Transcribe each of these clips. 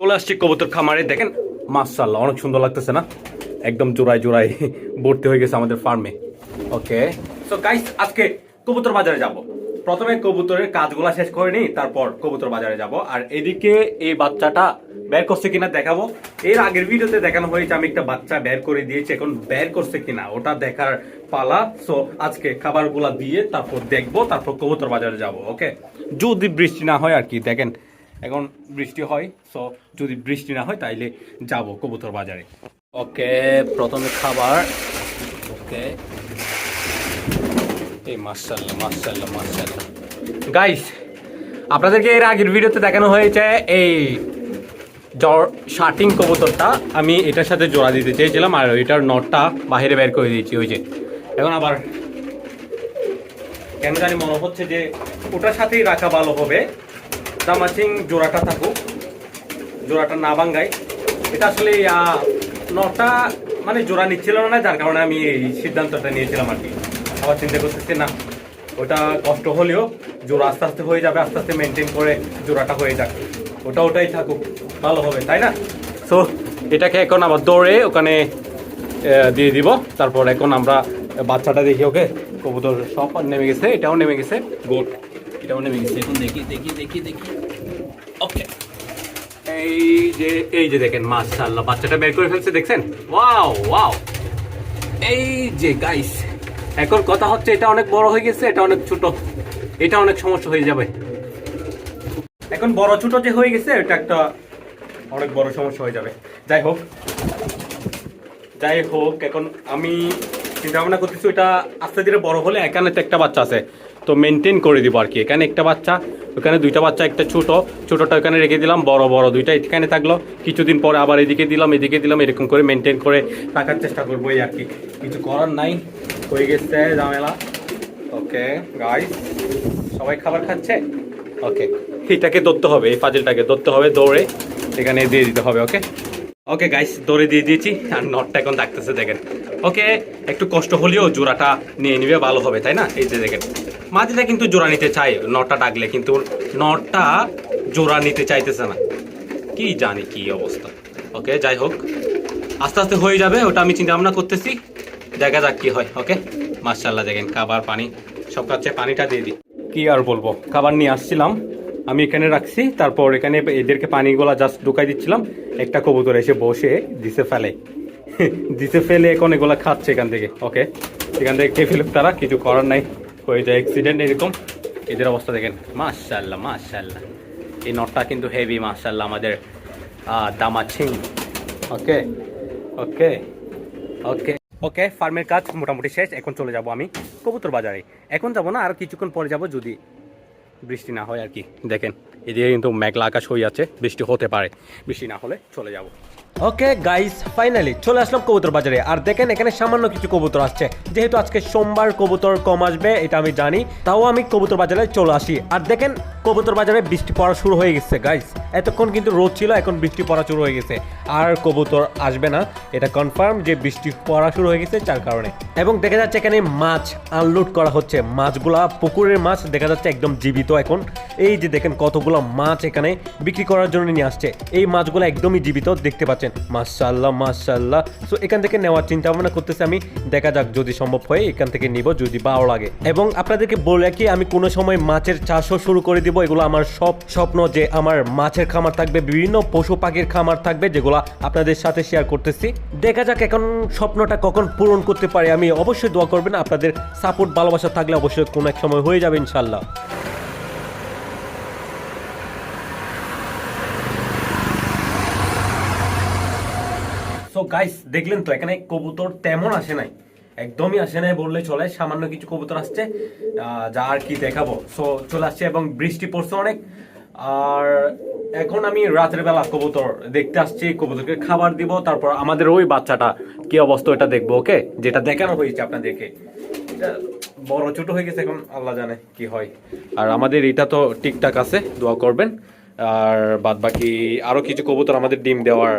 চলে আসছি কবুতর খামারে। দেখেন মাশাল্লাহ অনেক সুন্দর লাগতেছে না? একদম জোড়ায় জোড়ায় ভর্তি হয়ে গেছে আমাদের ফার্মে ওকে সো গাইস আজকে কবুতর বাজারে যাব। প্রথমে কবুতরের কাজগুলা শেষ করে নিই, তারপর কবুতর বাজারে যাব। আর এদিকে এই বাচ্চাটা বের করছে কিনা দেখাবো। এর আগের ভিডিওতে দেখানো হয়েছে, আমি একটা বাচ্চা বের করে দিয়েছি, এখন বের করছে কিনা, ওটা দেখার পালা। সো আজকে খাবারগুলা দিয়ে তারপর দেখব, তারপর কবুতর বাজারে যাব ওকে যদি বৃষ্টি না হয় আর কি, দেখেন এখন বৃষ্টি হয় সো যদি বৃষ্টি না হয় তাইলে যাব কবুতর বাজারে। ওকে, প্রথমে খাবার। ওকে। এই মার্শাল্লাহ মার্শাল্লাহ মার্শাল্লাহ গাইস আপনাদেরকে এর আগের ভিডিওতে দেখানো হয়েছে এই শার্টিং কবুতরটা। আমি এটার সাথে জোড়া দিতে চেয়েছিলাম আর এটার নটটা বাইরে বের করে দিয়েছি, ওই যে। এখন আবার কেন জানি মনে হচ্ছে যে ওটার সাথেই রাখা ভালো হবে। দামাচিং জোড়াটা থাকুক জোড়াটা না ভাঙ্গাই এটা আসলে নটা মানে জোড়া নিচ্ছিল না, যার কারণে আমি এই সিদ্ধান্তটা নিয়েছিলাম আর কি। আবার চিন্তা করতেছি না, ওটা কষ্ট হলেও জোড়া আস্তে আস্তে হয়ে যাবে, আস্তে আস্তে মেনটেন করে জোড়াটা হয়ে যাক। ওটা ওটাই থাকুক, ভালো হবে, তাই না? সো এটাকে এখন আবার দৌড়ে ওখানে দিয়ে দিব। তারপর এখন আমরা বাচ্চাটা দেখি, ওকে? কবুতর সব নেমে গেছে, এটাও নেমে গেছে। গোট এটাও নেমে গেছে এখন দেখি দেখি দেখি দেখি। ওকে এই যে এই যে দেখেন, মাশাআল্লাহ, বাচ্চাটা বের করে ফেলছে, দেখছেন? ওয়াও ওয়াও এই যে গাইস এখন কথা হচ্ছে, এটা অনেক বড় হয়ে গেছে, এটা অনেক ছোট। এটা অনেক সমস্যা হয়ে যাবে। এখন বড়, ছোট যে হয়ে গেছে, এটা একটা অনেক বড় সমস্যা হয়ে যাবে। যাই হোক। যাই হোক, এখন আমি চিন্তা ভাবনা করতেছি, ওটা আস্তে ধীরে বড় হলে এখানে তো একটা বাচ্চা আছে। তো মেনটেন করে দিব আর কি। এখানে একটা বাচ্চা, ওখানে দুইটা বাচ্চা, একটা ছোট। ছোটটা ওখানে রেখে দিলাম, বড় বড় দুইটা এখানে থাকল। কিছুদিন পরে আবার এদিকে দিলাম এদিকে দিলাম, এরকম করে মেনটেন করে রাখার চেষ্টা করব এই আর কি। কিছু করার নাই, হয়ে গেছে ঝামেলা। ওকে গাইস সবাই খাবার খাচ্ছে? ওকে এটাকে ধরতে হবে, এই ফাজিলটাকে ধরতে হবে দৌড়ে এখানে দিয়ে দিতে হবে ওকে ওকে গাইস দৌড়ে দিয়ে দিয়েছি, আর নটটা এখন ডাকতেছে দেখেন। ওকে একটু কষ্ট হলেও জোড়াটা নিয়ে নিবে, ভালো হবে, তাই না? এই যে দেখেন। মাঝিটা কিন্তু জোড়া নিতে চাই নটটা ডাকলে কিন্তু নটটা জোড়া নিতে চাইতেছে না। কি জানি কি অবস্থা। ওকে যাই হোক, আস্তে আস্তে হয়ে যাবে, ওটা আমি চিন্তা ভাবনা করতেছি। দেখা যাক কি হয় ওকে মার্শাল্লাহ দেখেন খাবার, পানি, সব কাছে পানিটা দিয়ে দিই। কি আর বলব, খাবার নিয়ে আসছিলাম, আমি এখানে রাখছি, তারপর এখানে এদেরকে পানিগুলা জাস্ট ঢুকাই দিচ্ছিলাম। একটা কবুতর এসে বসে দিছে ফেলে। দিছে ফেলে এখন এগুলা খাচ্ছে এখান থেকে ওকে এখান থেকে খেয়ে ফেলুক তারা, কিছু করার নাই। যায় অ্যাক্সিডেন্ট এরকম। এদের অবস্থা দেখেন। মাশাল্লাহ মাশাল্লাহ এই নটটা কিন্তু হেভি মাশাল্লাহ আমাদের দামাছিং ওকে ওকে ওকে ওকে ফার্মের কাজ মোটামুটি শেষ। এখন চলে যাব আমি কবুতর বাজারে। এখন যাব না, আর কিছুক্ষণ পরে যাব যদি বৃষ্টি না হয় আর কি। দেখেন, এদিকে কিন্তু মেঘলা আকাশ হয়ে আছে বৃষ্টি হতে পারে। বৃষ্টি না হলে চলে যাব। ওকে গাইস ফাইনালি চলে আসলাম কবুতর বাজারে। আর দেখেন, এখানে সামান্য কিছু কবুতর আসছে। যেহেতু আজকে সোমবার কবুতর কম আসবে, এটা আমি জানি, তাও আমি কবুতর বাজারে চলে আসি। আর দেখেন, কবুতর বাজারে বৃষ্টি পড়া শুরু হয়ে গেছে গাইস এতক্ষণ কিন্তু রোদ ছিল, এখন বৃষ্টি পড়া শুরু হয়ে গেছে। আর কবুতর আসবে না, এটা কনফার্ম যে বৃষ্টি পড়া শুরু হয়ে গেছে, যার কারণে। এবং দেখা যাচ্ছে এখানে মাছ আনলোড করা হচ্ছে। মাছগুলা পুকুরের মাছ, দেখা যাচ্ছে একদম জীবিত। এখন এই যে দেখেন কতগুলো মাছ এখানে বিক্রি করার জন্য নিয়ে আসছে। এই মাছগুলো একদমই জীবিত, দেখতে পাচ্ছেন। মাশাল্লাহ মাশাল্লাহ সো এখান থেকে নেওয়ার চিন্তা ভাবনা করতেছি আমি। দেখা যাক যদি সম্ভব হয়, এখান থেকে নিব, যদি ভালো লাগে। এবং আপনাদেরকে বলে কি আমি কোনো সময় মাছের চাষও শুরু করে দিব। এগুলো আমার সব স্বপ্ন যে আমার মাছের খামার থাকবে, বিভিন্ন পশু পাখির খামার থাকবে, যেগুলো আপনাদের সাথে শেয়ার করতেছি। দেখা যাক এখন স্বপ্নটা কখন পূরণ করতে পারি। আমি অবশ্যই দোয়া করবেন, আপনাদের সাপোর্ট ভালোবাসা থাকলে অবশ্যই কোনো এক সময় হয়ে যাবে ইনশাল্লাহ সো গাইস দেখলেন তো, এখানে কবুতর তেমন আসে নাই। একদমই আসে নাই বললে চলে, সামান্য কিছু কবুতর আসছে যা আর কি দেখাবো। সো চলে আসছে এবং বৃষ্টি পড়ছে অনেক। আর এখন আমি রাতের বেলা কবুতর দেখতে আসছি, কবুতরকে খাবার দিব, তারপর আমাদের ওই বাচ্চাটা কি অবস্থা এটা দেখব, ওকে? যেটা দেখানো হয়েছে আপনাদেরকে। বড় ছোট হয়ে গেছে এখন, আল্লাহ জানে কি হয়। আর আমাদের এটা তো ঠিকঠাক আছে, দোয়া করবেন। আর বাদ বাকি আরও কিছু কবুতর আমাদের ডিম দেওয়ার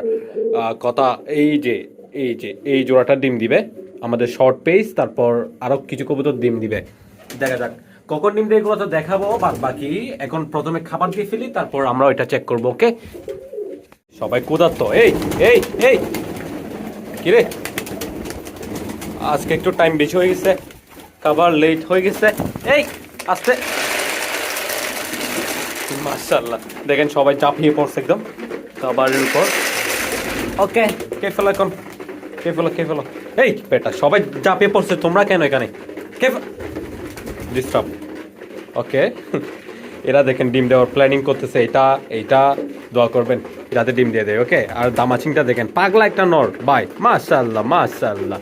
কথা, এই যে এই যে, এই জোড়াটা ডিম দিবে আমাদের শর্ট পেজ তারপর আরও কিছু কবুতর ডিম দিবে। দেখা যাক, কখন ডিম এগুলো তো দেখাবো বাদ বাকি এখন প্রথমে খাবার দিয়ে ফেলি, তারপর আমরা ওইটা চেক করব ওকে সবাই কোদার তো এই এই! এই কিরে আজকে একটু টাইম বেশি হয়ে গেছে, খাবার লেট হয়ে গেছে, এই, আস্তে! মাশাল্লাহ দেখেন সবাই চাপিয়ে পড়ছে একদম। খাবারের উপর। ওকে। কে ফেলো এখন? কে ফেলো কে ফেলো? এই বেটা সবাই চাপিয়ে পড়ছে তোমরা কেন এখানে? কে ডিস্টার্ব ওকে। এরা দেখেন ডিম দেওয়ার প্ল্যানিং করতেছে এটা এইটা দোয়া করবেন যাতে ডিম দিয়ে দেয় ওকে? আর দামাচিংটা দেখেন পাগলা একটা নর বাই মাশাল্লাহ মাশাল্লাহ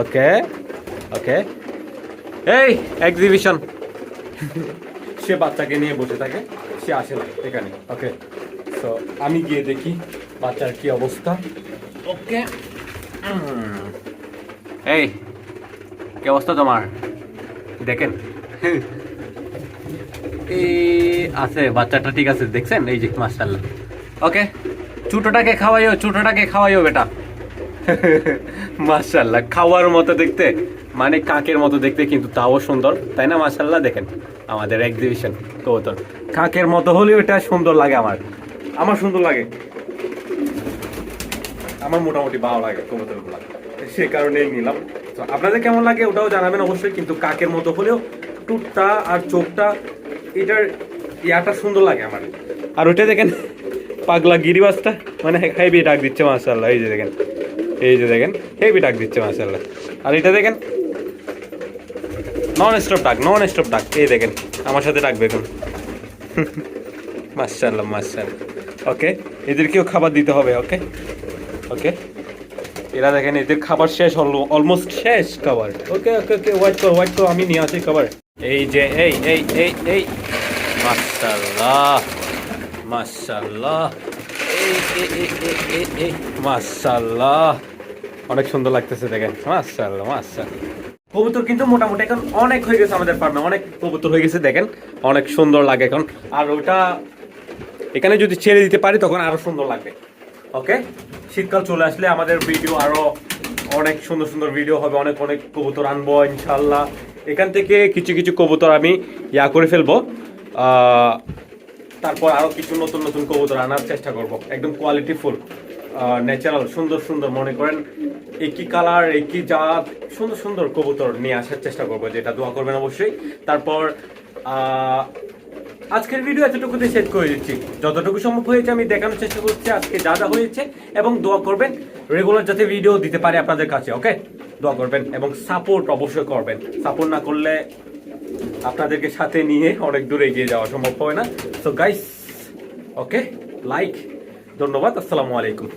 ওকে ওকে। এই এক্সিবিশন সে বাচ্চাকে নিয়ে বসে থাকে। সে আসে না এখানে। ওকে তো আমি গিয়ে দেখি বাচ্চার কি অবস্থা। ওকে এই কি অবস্থা তোমার? দেখেন। এই আছে বাচ্চাটা ঠিক আছে দেখছেন? এই যে মাশাল্লাহ ওকে ছোটটাকে খাওয়াইও ছোটটাকে খাওয়াইও বেটা। মাশাল্লাহ খাওয়ার মতো দেখতে। মানে কাকের মতো দেখতে কিন্তু তাও সুন্দর, তাই না মাশাল্লাহ দেখেন, আমাদের এক্সিবিশন কবুতর। কাকের মতো হলেও এটা সুন্দর লাগে আমার। আমার সুন্দর লাগে। আমার মোটামুটি ভালো লাগে কবুতরগুলো। সে কারণেই নিলাম। তো আপনাদের কেমন লাগে ওটাও জানাবেন অবশ্যই, কিন্তু কাকের মতো হলেও টুটটা আর চোখটা, এটার ইয়াটা সুন্দর লাগে আমার। আর ওইটা দেখেন, পাগলা গিরিবাসটা মানে হেভি ডাক দিচ্ছে মাশাল্লাহ এই যে দেখেন, এই যে দেখেন হেভি ডাক দিচ্ছে মাশাল্লাহ আর এটা দেখেন নন স্টপ ডাক নন স্টপ ডাক এই দেখেন, আমার সাথে ডাকবে এখন। মাশাল্লাহ মাশাল্লাহ ওকে এদেরকেও খাবার দিতে হবে ওকে ওকে এরা দেখেন, এদের খাবার শেষ হলো অলমোস্ট শেষ খাবার ওকে ওকে ওকে ওয়াইট কর ওয়াইট কর আমি নিয়ে আসি খাবার এই যে, এই এই এই এই। মাশাল্লাহ এই এই অনেক সুন্দর লাগতেছে দেখেন। মাশাল্লাহ মাশাল্লাহ কবুতর কিন্তু মোটামুটি এখন অনেক হয়ে গেছে আমাদের ফার্মে অনেক কবুতর হয়ে গেছে, দেখেন। অনেক সুন্দর লাগে এখন। আর ওটা এখানে যদি ছেড়ে দিতে পারি, তখন আরও সুন্দর লাগবে। ওকে? শীতকাল চলে আসলে আমাদের ভিডিও আরও অনেক সুন্দর সুন্দর ভিডিও হবে। অনেক অনেক কবুতর আনব ইনশাল্লাহ এখান থেকে কিছু কিছু কবুতর আমি ইয়া করে ফেলব। তারপর আরও কিছু নতুন নতুন কবুতর আনার চেষ্টা করব। একদম কোয়ালিটি ফুল ন্যাচারাল সুন্দর সুন্দর, মনে করেন একই কালার, একই জাত, সুন্দর সুন্দর কবুতর নিয়ে আসার চেষ্টা করব, যেটা দোয়া করবেন অবশ্যই। তারপর আজকের ভিডিও এতটুকুতে শেষ করে দিচ্ছি। যতটুকু সম্ভব হয়েছে আমি দেখানোর চেষ্টা করছি, আজকে যা যা হয়েছে, এবং দোয়া করবেন রেগুলার যাতে ভিডিও দিতে পারে আপনাদের কাছে ওকে দোয়া করবেন এবং সাপোর্ট অবশ্যই করবেন। সাপোর্ট না করলে আপনাদেরকে সাথে নিয়ে অনেক দূরে এগিয়ে যাওয়া সম্ভব হবে না। সো গাইস ওকে লাইক ধন্যবাদ, আসসালামু আলাইকুম।